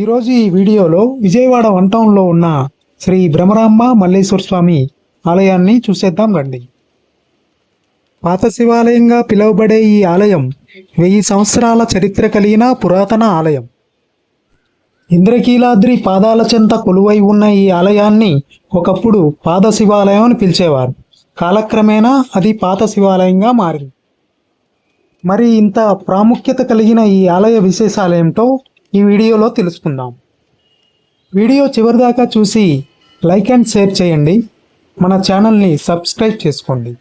ఈరోజు ఈ వీడియోలో విజయవాడ వన్ టౌన్లో ఉన్న శ్రీ భ్రమరాంబ మల్లేశ్వర స్వామి ఆలయాన్ని చూసేద్దాం రండి. పాత శివాలయంగా పిలువబడే ఈ ఆలయం వెయ్యి సంవత్సరాల చరిత్ర కలిగిన పురాతన ఆలయం. ఇంద్రకీలాద్రి పాదాల చెంత కొలువై ఉన్న ఈ ఆలయాన్ని ఒకప్పుడు పాద శివాలయం అని పిలిచేవారు. కాలక్రమేణా అది పాత శివాలయంగా మారింది. మరి ఇంత ప్రాముఖ్యత కలిగిన ఈ ఆలయ విశేషాలేమిటో ఈ వీడియోలో తెలుసుకుందాం. వీడియో చివరిదాకా చూసి లైక్ అండ్ షేర్ చేయండి. మన ఛానల్ని సబ్స్క్రైబ్ చేసుకోండి.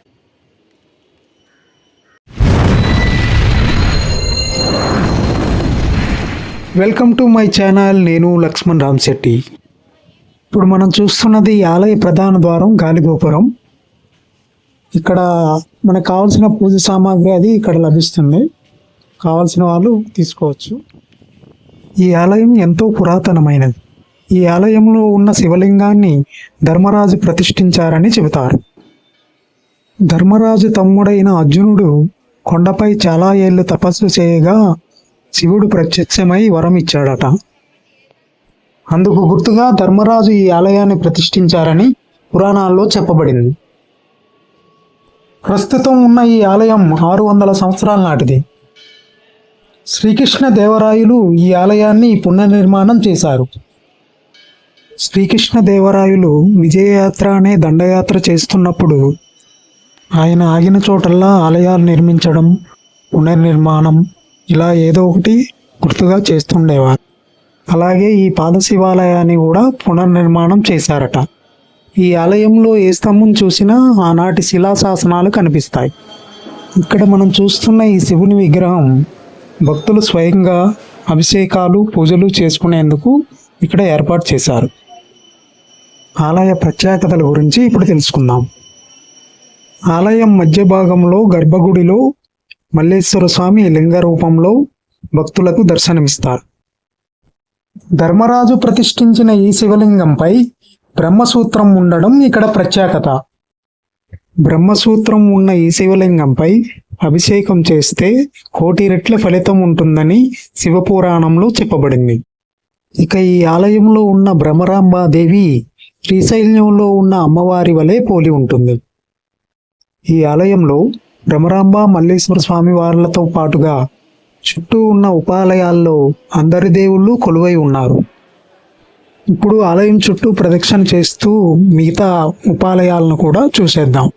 Welcome to my channel. నేను లక్ష్మణ్ రామ్శెట్టి. ఇప్పుడు మనం చూస్తున్నది ఆలయ ప్రధాన ద్వారం గాలిగోపురం. ఇక్కడ మనకు కావాల్సిన పూజ సామాగ్రి అది ఇక్కడ లభిస్తుంది. కావాల్సిన వాళ్ళు తీసుకోవచ్చు. ఈ ఆలయం ఎంతో పురాతనమైనది. ఈ ఆలయంలో ఉన్న శివలింగాన్ని ధర్మరాజు ప్రతిష్ఠించారని చెబుతారు. ధర్మరాజు తమ్ముడైన అర్జునుడు కొండపై చాలా ఏళ్ళు తపస్సు చేయగా శివుడు ప్రత్యక్షమై వరం ఇచ్చాడట. అందుకు గుర్తుగా ధర్మరాజు ఈ ఆలయాన్ని ప్రతిష్ఠించారని పురాణాల్లో చెప్పబడింది. ప్రస్తుతం ఉన్న ఈ ఆలయం ఆరు వందల సంవత్సరాల నాటిది. శ్రీకృష్ణ దేవరాయలు ఈ ఆలయాన్ని పునర్నిర్మాణం చేశారు. శ్రీకృష్ణ దేవరాయలు విజయయాత్ర అనే దండయాత్ర చేస్తున్నప్పుడు ఆయన ఆగిన చోటల్లా ఆలయాలు నిర్మించడం పునర్నిర్మాణం ఇలా ఏదో ఒకటి గుర్తుగా చేస్తుండేవారు. అలాగే ఈ పాద శివాలయాన్ని కూడా పునర్నిర్మాణం చేశారట. ఈ ఆలయంలో ఏ స్తంభం చూసినా ఆనాటి శిలాశాసనాలు కనిపిస్తాయి. ఇక్కడ మనం చూస్తున్న ఈ శివుని విగ్రహం భక్తులు స్వయంగా అభిషేకాలు పూజలు చేసుకునేందుకు ఇక్కడ ఏర్పాటు చేశారు. ఆలయ ప్రత్యేకతల గురించి ఇప్పుడు తెలుసుకుందాం. ఆలయం మధ్య భాగంలో గర్భగుడిలో మల్లేశ్వర స్వామి లింగ రూపంలో భక్తులకు దర్శనమిస్తారు. ధర్మరాజు ప్రతిష్ఠించిన ఈ శివలింగంపై బ్రహ్మసూత్రం ఉండడం ఇక్కడ ప్రత్యేకత. బ్రహ్మసూత్రం ఉన్న ఈ శివలింగంపై అభిషేకం చేస్తే కోటి రెట్ల ఫలితం ఉంటుందని శివపురాణంలో చెప్పబడింది. ఇక ఈ ఆలయంలో ఉన్న భ్రమరాంబాదేవి శ్రీశైలంలో ఉన్న అమ్మవారి వలె పోలి ఉంటుంది. ఈ ఆలయంలో భ్రమరాంబ మల్లేశ్వర స్వామి వార్లతో పాటుగా చుట్టూ ఉన్న ఉపాలయాల్లో అందరి దేవుళ్ళు కొలువై ఉన్నారు. ఇప్పుడు ఆలయం చుట్టూ ప్రదక్షిణ చేస్తూ మిగతా ఉపాలయాలను కూడా చూసేద్దాం.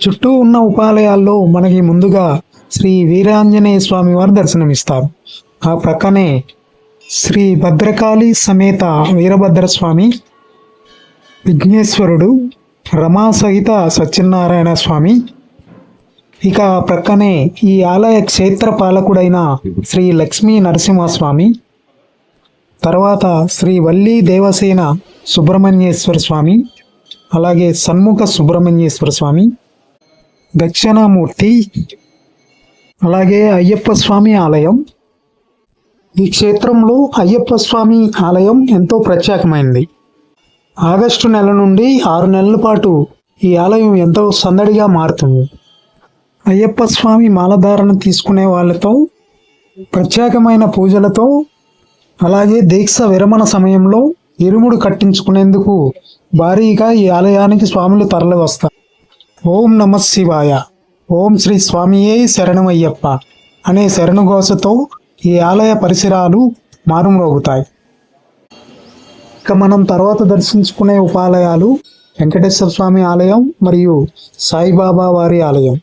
చుట్టూ ఉన్న ఉపాలయాల్లో మనకి ముందుగా శ్రీ వీరాంజనేయ స్వామి వారు దర్శనమిస్తారు ఆ ప్రక్కనే శ్రీ భద్రకాళి సమేత వీరభద్ర స్వామి విఘ్నేశ్వరుడు రమా సహిత సత్యనారాయణ స్వామి ఇక ప్రక్కనే ఈ ఆలయ క్షేత్ర పాలకుడైన శ్రీ లక్ష్మీ నరసింహస్వామి తర్వాత శ్రీ వల్లి దేవసేన సుబ్రహ్మణ్యేశ్వర స్వామి అలాగే సన్ముఖ సుబ్రహ్మణ్యేశ్వర స్వామి దక్షిణామూర్తి అలాగే అయ్యప్ప స్వామి ఆలయం. ఈ క్షేత్రంలో అయ్యప్ప స్వామి ఆలయం ఎంతో ప్రత్యేకమైనది ఆగస్టు నెల నుండి ఆరు నెలల పాటు ఈ ఆలయం ఎంతో సందడిగా మారుతుంది. అయ్యప్ప స్వామి మాలధారణ తీసుకునే వాళ్ళతో ప్రత్యేకమైన పూజలతో అలాగే దీక్ష విరమణ సమయంలో ఇరుముడు కట్టించుకునేందుకు భారీగా ఈ ఆలయానికి స్వాములు తరలి వస్తారు ఓం నమ శివాయ. ఓం శ్రీ స్వామియే శరణమయ్యప్ప అనే శరణుఘోషతో ఈ ఆలయ పరిసరాలు మారుమ్రోగుతాయి. ఇక మనం తర్వాత దర్శించుకునే ఉపాలయాలు వెంకటేశ్వర స్వామి ఆలయం మరియు సాయిబాబా వారి ఆలయం.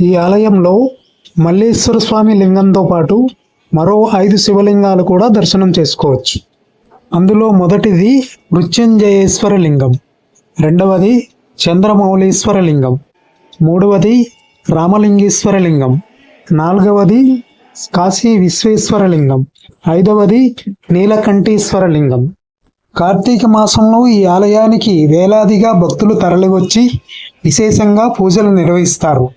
ఈ ఆలయంలో మల్లేశ్వర స్వామి లింగంతో పాటు మరో ఐదు శివలింగాలు కూడా దర్శనం చేసుకోవచ్చు. అందులో మొదటిది మృత్యుంజయేశ్వర లింగం రెండవది చంద్రమౌళీశ్వరలింగం. మూడవది రామలింగేశ్వరలింగం. నాలుగవది కాశీ విశ్వేశ్వరలింగం. ఐదవది నీలకంఠేశ్వరలింగం. కార్తీక మాసంలో ఈ ఆలయానికి వేలాదిగా భక్తులు తరలివచ్చి విశేషంగా పూజలు నిర్వహిస్తారు.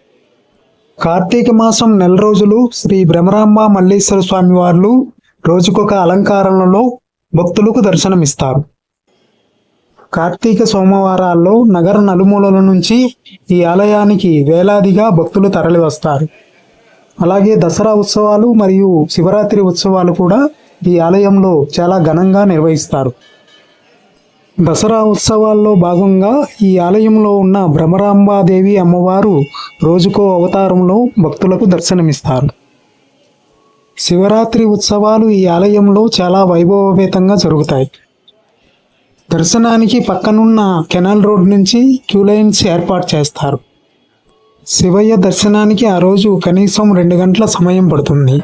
కార్తీక మాసం నెల రోజులు శ్రీ భ్రమరాంబ మల్లేశ్వర స్వామి వార్లు రోజుకొక అలంకారంలో భక్తులకు దర్శనమిస్తారు. కార్తీక సోమవారాల్లో నగర నలుమూలల నుంచి ఈ ఆలయానికి వేలాదిగా భక్తులు తరలివస్తారు. అలాగే దసరా ఉత్సవాలు మరియు శివరాత్రి ఉత్సవాలు కూడా ఈ ఆలయంలో చాలా ఘనంగా నిర్వహిస్తారు. దసరా ఉత్సవాల్లో భాగంగా ఈ ఆలయంలో ఉన్న భ్రమరాంబాదేవి అమ్మవారు రోజుకో అవతారంలో భక్తులకు దర్శనమిస్తారు. శివరాత్రి ఉత్సవాలు ఈ ఆలయంలో చాలా వైభవపేతంగా జరుగుతాయి. దర్శనానికి పక్కనున్న కెనాల్ రోడ్ నుంచి క్యూ లైన్స్ ఏర్పాటు చేస్తారు. శివయ్య దర్శనానికి ఆ రోజు కనీసం రెండు గంటల సమయం పడుతుంది.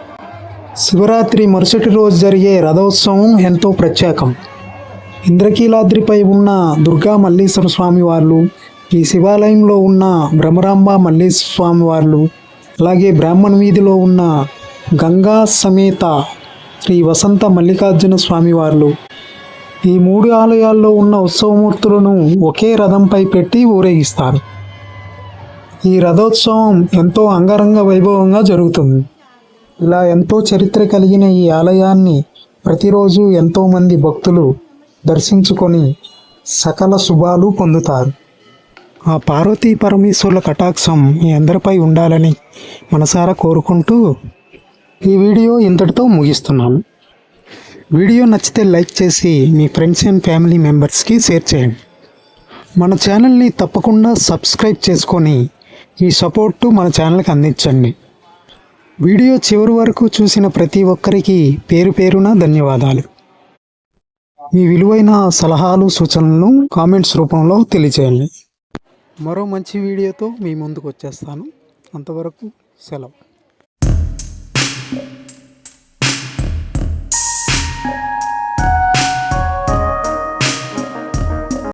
శివరాత్రి మరుసటి రోజు జరిగే రథోత్సవం ఎంతో ప్రత్యేకం. ఇంద్రకీలాద్రిపై ఉన్న దుర్గా మల్లీశ్వర స్వామి వాళ్ళు ఈ శివాలయంలో ఉన్న భ్రమరాంబ మల్లీశ్వర స్వామి వాళ్ళు అలాగే బ్రాహ్మణ వీధిలో ఉన్న గంగా సమేత శ్రీ వసంత మల్లికార్జున స్వామి వాళ్ళు ఈ మూడు ఆలయాల్లో ఉన్న ఉత్సవమూర్తులను ఒకే రథంపై పెట్టి ఊరేగిస్తారు. ఈ రథోత్సవం ఎంతో అంగరంగ వైభవంగా జరుగుతుంది. ఇలా ఎంతో చరిత్ర కలిగిన ఈ ఆలయాన్ని ప్రతిరోజు ఎంతోమంది భక్తులు దర్శించుకొని సకల శుభాలు పొందుతారు. ఆ పార్వతీ పరమేశ్వరుల కటాక్షం మీ అందరిపై ఉండాలని మనసారా కోరుకుంటూ ఈ వీడియో ఇంతటితో ముగిస్తున్నాను. వీడియో నచ్చితే లైక్ చేసి మీ ఫ్రెండ్స్ అండ్ ఫ్యామిలీ మెంబర్స్కి షేర్ చేయండి. మన ఛానల్ని తప్పకుండా సబ్స్క్రైబ్ చేసుకొని ఈ సపోర్టు మన ఛానల్కి అందించండి. వీడియో చివరి వరకు చూసిన ప్రతి ఒక్కరికి పేరు పేరున ధన్యవాదాలు. మీ విలువైన సలహాలు సూచనలను కామెంట్స్ రూపంలో తెలియచేయండి. మరో మంచి వీడియోతో మీ ముందుకు వచ్చేస్తాను. అంతవరకు సెలవు.